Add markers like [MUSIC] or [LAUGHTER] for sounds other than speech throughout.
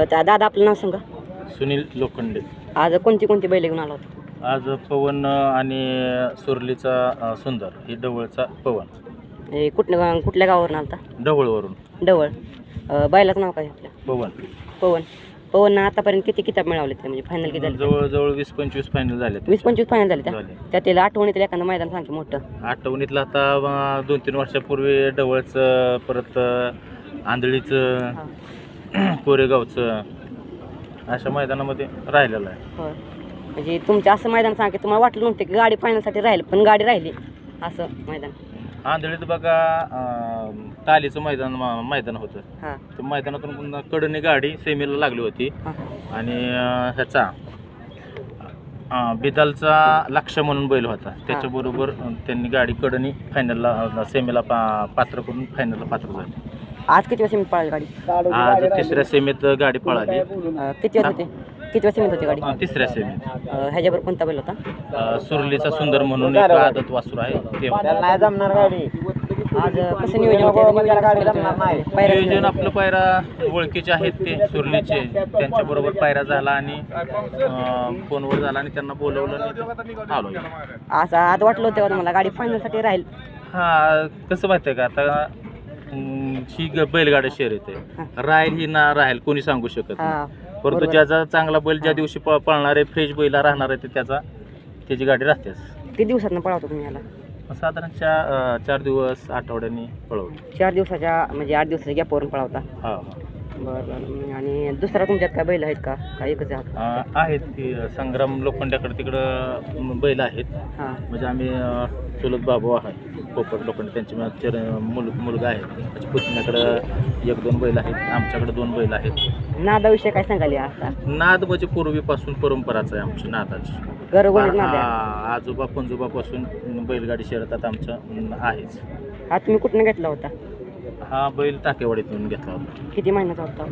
त्या दादा आपलं नाव सांगा. सुनील लोखंडे. आज कोणती कोणती बैल घेऊन आला होता? आज पवन आणि सुरलीचा सुंदर ही डवळचा पवन. हे कुठल्या कुठल्या गावावरून आलता? डवळवरून डवळ अ, बैलाचं नाव काय आपल्या पवन. पवन. पवन आतापर्यंत किती किताब मिळवले ते? म्हणजे फायनल किती झाले जवळजवळ वीस पंचवीस फायनल झाले वीस पंचवीस फायनल झाले त्या झाले. त्यातील आठवणीतील एखादं मैदान सांग की मोठं. आठवणीतलं आता दोन तीन वर्षापूर्वी डवळचं परत आंधळीचं हा. [CLEARS THROAT] कोरेगावचं अशा मैदानामध्ये राहिलेलं आहे. होय. म्हणजे तुमचं असं मैदान सांग की तुम्हाला वाटलं नव्हतं की गाडी फायनलसाठी राहील पण गाडी राहिली. असं मैदान. आंधळीत बघा अ, तालीचं मैदान म- मैदान होतं. हां. त्या मैदानातून पुन्हा कडनी गाडी सेमीला लागली होती. हां. आणि अं, ह्याचा अं, बिदालचा लक्ष म्हणून बैल होता. त्याच्याबरोबर अं, त्यांनी गाडी कडनी फायनलला सेमीला पा पात्र करून फायनलला पात्र झाले. आज किती वाजता मी पळाली गाडी? आज तिसऱ्या सेमीत गाडी पळाली. अ, किती वाजता होते? किती वाजता मी होती गाडी? अं, तिसऱ्या सेमीत. अ, ह्याच्याबरोबर कोणता बैल होता? अं, सुरलीचा सुंदर म्हणून एक आदत वासूर आहे. ते. नाही जमणार गाडी. आज अ, कसं नियोजन होतं? नियोजन कसं केलं तुम्ही? पायऱ्याचं नियोजन आपलं पायरा ओळखीचे आहेत ते सुरलीचे. त्यांच्याबरोबर पायरा झाला आणि अं, फोनवर झाला आणि त्यांना बोलवलं आणि इथं आलो आज आज वाटलं होतं का तुम्हाला? गाडी फायनलसाठी राहील. हा कसं माहितीये का? आता अं, ही ग- बैलगाडी शहर येते. राहील ही ना राहील कोणी सांगू शकत नाही. परंतु बरोबर. ज्याचा चांगला बैल ज्या दिवशी प- पळणार आहे फ्रेश बैला राहणार आहे ते त्याचा त्याची गाडी राहतेच. किती दिवसात पळवतो तुम्ही याला? साधारण अं, चार दिवस आठवड्यांनी पळवतो. चार दिवसाच्या म्हणजे आठ दिवसाच्या गॅपवरून पळवता. हा. बरं. बरं आणि दुसरा तुमच्यात काय बैल आहेत का? का एकच. अं, आहेत ती संग्राम लोखंड्याकडे तिकडं बैल आहेत. हां. म्हणजे आम्ही अं, चुलत बाबू आहे पोपट लोखंड त्यांचे म- चर मुल मुलगा आहे. त्याच्या पुतण्याकडं एक दोन बैल आहेत. आमच्याकडे दोन बैल आहेत. नादाविषयी काय सांगाल या आता? नाद म्हणजे पूर्वीपासून परंपराच आहे आमची नादाची. घरोघरीच नाद आहे. आजोबा पंजोबापासून बैलगाडी शर्यतात आमचं अं, आहेच हा तुम्ही कुठनं घेतला होता? हा बैल टाकेवाडीतून घेतला होता. किती महिन्याचा होता?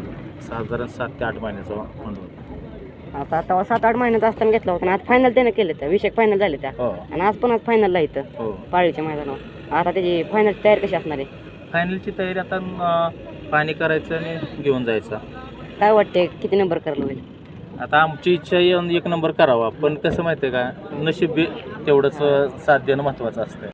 साधारण सात ते आठ महिन्याचा म्हणून आता आता सात आठ महिन्याचा असताना घेतला होता आणि आज फायनल त्यानं केलं त्या विषय फायनल झाले त्या. हो. आणि आज पण आज फायनलला इथं हो. पाळीच्या मैदानावर. आता त्याची फायनल तयारी कशी असणार आहे? फायनलची तयारी आता अं, पाणी करायचं आणि घेऊन जायचं. काय वाटते किती नंबर करायला होईल? आता आमची इच्छा आहे एक नंबर करावा पण कसं माहिती आहे का नशीब बी तेवढंच साथ देणं महत्त्वाचं असतं